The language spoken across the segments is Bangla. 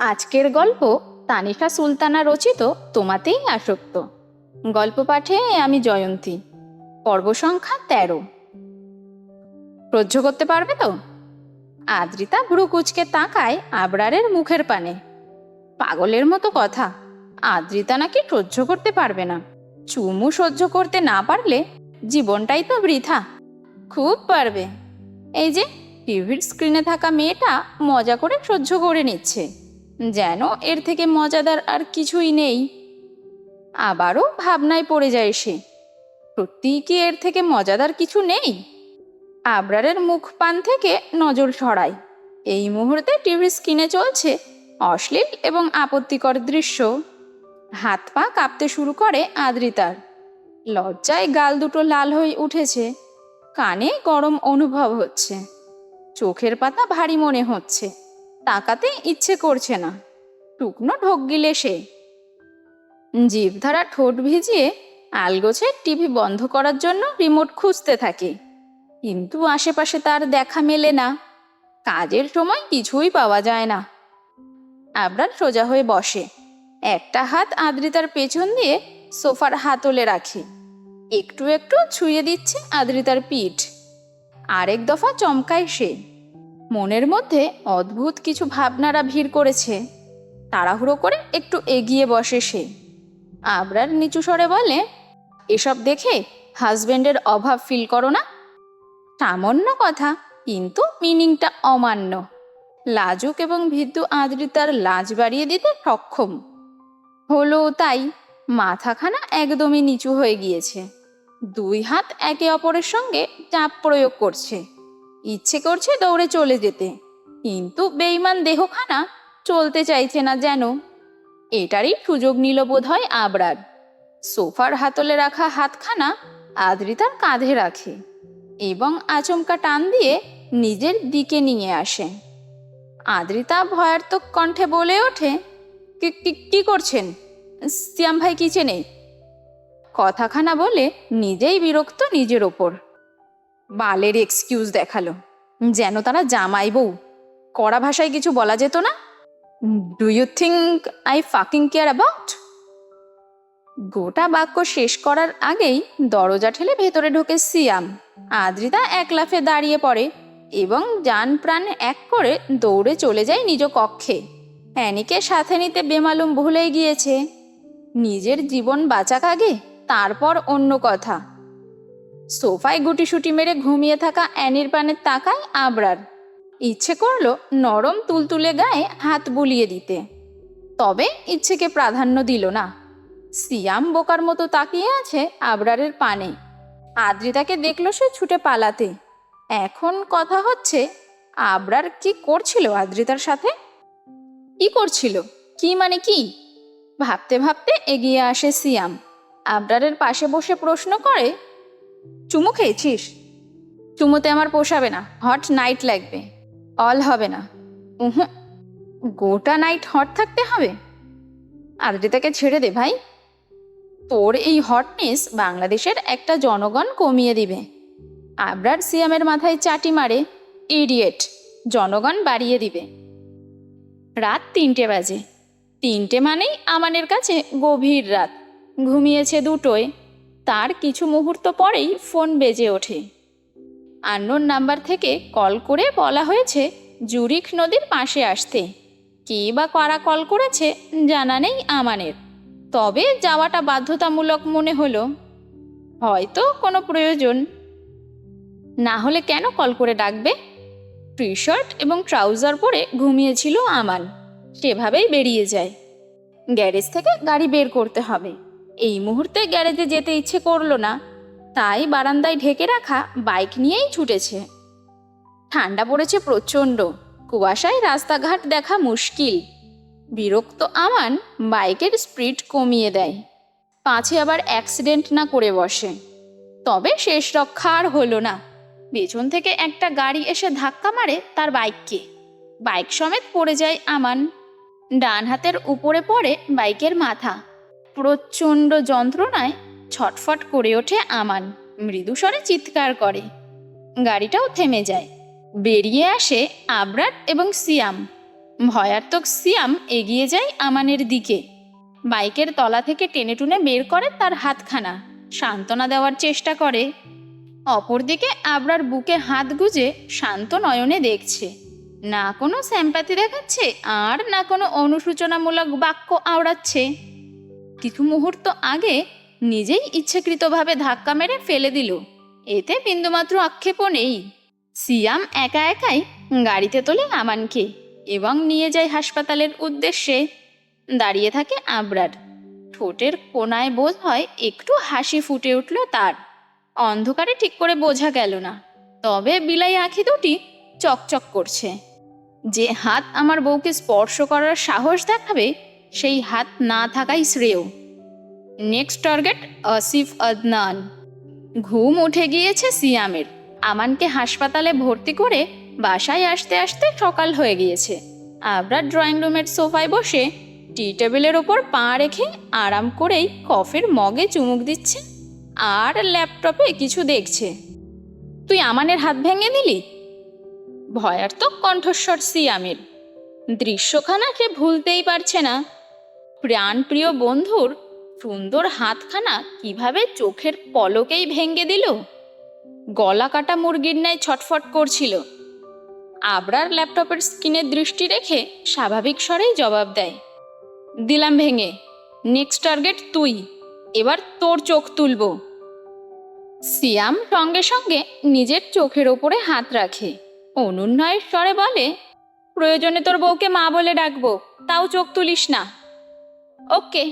আজকের গল্প তানিশা সুলতানা রচিত তোমাতেই আসক্ত। গল্প পাঠে আমি জয়ন্তী। পর্ব সংখ্যা তেরো। সহ্য করতে পারবে তো? আদ্রিতা ভ্রু কুচকে তাকায় আবরারের মুখের পানে। পাগলের মতো কথা। আদ্রিতা নাকি সহ্য করতে পারবে না। চুমু সহ্য করতে না পারলে জীবনটাই তো বৃথা। খুব পারবে। এই যে, টিভির স্ক্রিনে থাকা মেয়েটা মজা করে সহ্য করে নিচ্ছে। যেন এর থেকে মজাদার আর কিছুই নেই। আবারও ভাবনায় পড়ে যায় সে। সত্যিই কি এর থেকে মজাদার কিছু নেই? আবরারের মুখ পান থেকে নজর সরায়। এই মুহূর্তে টিভি স্ক্রিনে চলছে অশ্লীল এবং আপত্তিকর দৃশ্য। হাত পা কাঁপতে শুরু করে আদ্রিতার। লজ্জায় গাল দুটো লাল হয়ে উঠেছে। কানে গরম অনুভব হচ্ছে। চোখের পাতা ভারী মনে হচ্ছে। তাকাতে ইচ্ছে করছে না। টুকনো ঢোক গিলে সে। জিভ ধরা ঠোঁট ভিজিয়ে আলগোছে টিভি বন্ধ করার জন্য রিমোট খুঁজতে থাকে। কিন্তু আশেপাশে তার দেখা মেলে না। কাজের সময় কিছুই পাওয়া যায় না। আবরার সোজা হয়ে বসে। একটা হাত আদ্রিতার পেছন দিয়ে সোফার হাতলে রাখে। একটু একটু ছুঁয়ে দিচ্ছে আদ্রিতার পিঠ। আরেক দফা চমকায় সে। মনের মধ্যে অদ্ভুত কিছু ভাবনারা ভিড় করেছে। তাড়াহুড়ো করে একটু এগিয়ে বসে সে। আবরার নিচু স্বরে বলে, এসব দেখে হাজবেন্ডের অভাব ফিল করো না। সামান্য কথা, কিন্তু মিনিংটা অমান্য। লাজুক এবং ভিদ্যু আদ্রিতার লাজ বাড়িয়ে দিতে সক্ষম। হলো তাই, মাথাখানা একদমই নিচু হয়ে গিয়েছে। দুই হাত একে অপরের সঙ্গে চাপ প্রয়োগ করছে। ইচ্ছে করছে দৌড়ে চলে যেতে, কিন্তু বেইমান দেহখানা চলতে চাইছে না যেন। এটারই সুযোগ নিল বোধ হয় আবরার। সোফার হাতলে রাখা হাতখানা আদ্রিতার কাঁধে রাখে এবং আচমকা টান দিয়ে নিজের দিকে নিয়ে আসে। আদ্রিতা ভয়ার্থক কণ্ঠে বলে ওঠে, "কি করছেন? শ্যাম ভাই কিচেনে? কথাখানা বলে নিজেই বিরক্ত নিজের ওপর। বালের এক্সকিউজ দেখাল। যেন তারা জামাই বউ। কড়া ভাষায় কিছু বলা যেত না? Do you think I fucking care about গোটা বাক্য শেষ করার আগেই দরজা ঠেলে ভেতরে ঢোকে সিয়াম। আদ্রিতা এক লাফে দাঁড়িয়ে পড়ে এবং যান প্রাণ এক করে দৌড়ে চলে যায় নিজ কক্ষে। অ্যানিকে সাথে নিতে বেমালুম ভুলেই গিয়েছে। নিজের জীবন বাঁচাক আগে, তারপর অন্য কথা। সোফায় গুটিসুটি মেরে ঘুমিয়ে থাকা অ্যানির পানের তাকায় আবরার। ইচ্ছে করল নরম তুলতুলে গায়ে হাত বুলিয়ে দিতে। তবে ইচ্ছেকে প্রাধান্য দিল না। সিয়াম বোকার মতো তাকিয়ে আছে আবরারের পানে। আদ্রিতাকে দেখল সে ছুটে পালাতে। এখন কথা হচ্ছে, আবরার কি করছিল আদ্রিতার সাথে? কি করছিল? কি মানে কি? ভাবতে ভাবতে এগিয়ে আসে সিয়াম। আবরারের পাশে বসে প্রশ্ন করে চুমু খেয়েছিস? চুমুতে আমার পোষাবে না হট নাইট লাগবে। অল হবে না। উহু, গোটা নাইট হট থাকতে হবে? আদ্রিতাকে ছেড়ে দে ভাই। তোর এই হটনেস বাংলাদেশের একটা জনগণ কমিয়ে দিবে। আবরার সিয়ামের মাথায় চাটি মারে ইডিয়েট জনগণ বাড়িয়ে দিবে। রাত তিনটে বাজে। তিনটে মানেই আমানের কাছে গভীর রাত। ঘুমিয়েছে দুটোয়। তার কিছু মুহূর্ত পরেই ফোন বেজে ওঠে। আন্নোর নাম্বার থেকে কল করে বলা হয়েছে, জুরিখ নদীর পাশে আসতে। কে বা কারা কল করেছে, জানা নেই আমানের। তবে যাওয়াটা বাধ্যতামূলক মনে হলো। হয়তো কোনো প্রয়োজন। না হলে কেন কল করে ডাকবে? টি শার্ট এবং ট্রাউজার পরে ঘুমিয়েছিল আমান। সেভাবেই বেরিয়ে যায়। গ্যারেজ থেকে গাড়ি বের করতে হবে। এই মুহূর্তে গ্যারেজে যেতে ইচ্ছে করল না। তাই বারান্দায় ঢেকে রাখা বাইক নিয়েই ছুটেছে। ঠান্ডা পড়েছে প্রচণ্ড। কুয়াশায় রাস্তাঘাট দেখা মুশকিল। বিরক্ত আমান বাইকের স্পিড কমিয়ে দেয়। পাছে আবার অ্যাক্সিডেন্ট না করে বসে। তবে শেষ রক্ষা আর হলো না। পেছন থেকে একটা গাড়ি এসে ধাক্কা মারে তার বাইককে। বাইক সমেত পড়ে যায় আমান। ডান হাতের উপরে পড়ে বাইকের মাথা। প্রচণ্ড যন্ত্রণায় ছটফট করে ওঠে আমান। মৃদুস্বরে চিৎকার করে। গাড়িটাও থেমে যায়। বেরিয়ে আসে আবরার এবং সিয়াম। ভয়ার্তক সিয়াম এগিয়ে যায় আমানের দিকে। বাইকের তলা থেকে টেনে টুনে বের করে তার হাতখানা। সান্ত্বনা দেওয়ার চেষ্টা করে। অপরদিকে আবরার বুকে হাত গুজে শান্ত নয়নে দেখছে। না কোনো স্যাম্পাতি দেখাচ্ছে আর না কোনো অনুসূচনামূলক বাক্য আওড়াচ্ছে। কিছু মুহূর্ত আগে নিজেই ইচ্ছাকৃতভাবে ধাক্কা মেরে ফেলে দিল। এতে বিন্দুমাত্র আক্ষেপও নেই। সিয়াম একা একাই গাড়িতে তোলে আমানকে এবং নিয়ে যায় হাসপাতালের উদ্দেশ্যে। দাঁড়িয়ে থাকে আবরার। ঠোঁটের কোনায় বোধ হয় একটু হাসি ফুটে উঠল তার। অন্ধকারে ঠিক করে বোঝা গেল না। তবে বিলাই আঁখি দুটি চকচক করছে। যে হাত আমার বউকে স্পর্শ করার সাহস দেখাবে সেই হাত না থাকাই শ্রেয়। Next target Asif Adnan. ঘুম উঠে গিয়েছে সিয়ামের। আমানকে হাসপাতালে ভর্তি করে বাসায় আসতে আসতে সকাল হয়ে গিয়েছে। আবরার ড্রয়িং রুমের সোফায় বসে টি টেবিলের ওপর পা রেখে আরাম করেই কফির মগে চুমুক দিচ্ছে আর ল্যাপটপে কিছু দেখছে। তুই আমানের হাত ভেঙে দিলি? ভয়ার্থক কণ্ঠস্বর সিয়ামের। দৃশ্যখানা সে ভুলতেই পারছে না। প্রাণপ্রিয় বন্ধুর সুন্দর হাতখানা কীভাবে চোখের পলকেই ভেঙে দিল? গলা কাটা মুরগির ন্যায় ছটফট করছিল। আবরার ল্যাপটপের স্ক্রিনে দৃষ্টি রেখে স্বাভাবিক স্বরেই জবাব দেয়, দিলাম ভেঙে নেক্সট টার্গেট তুই, এবার তোর চোখ তুলব। সিয়াম সঙ্গে সঙ্গে নিজের চোখের ওপরে হাত রাখে। অনুন্নয়ের স্বরে বলে, প্রয়োজনে তোর বউকে মা বলে ডাকবো, তাও চোখ তুলিস না। ওকে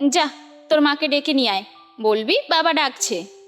যা তোর মাকে ডেকে নিয়ে আয়। বলবি বাবা ডাকছে।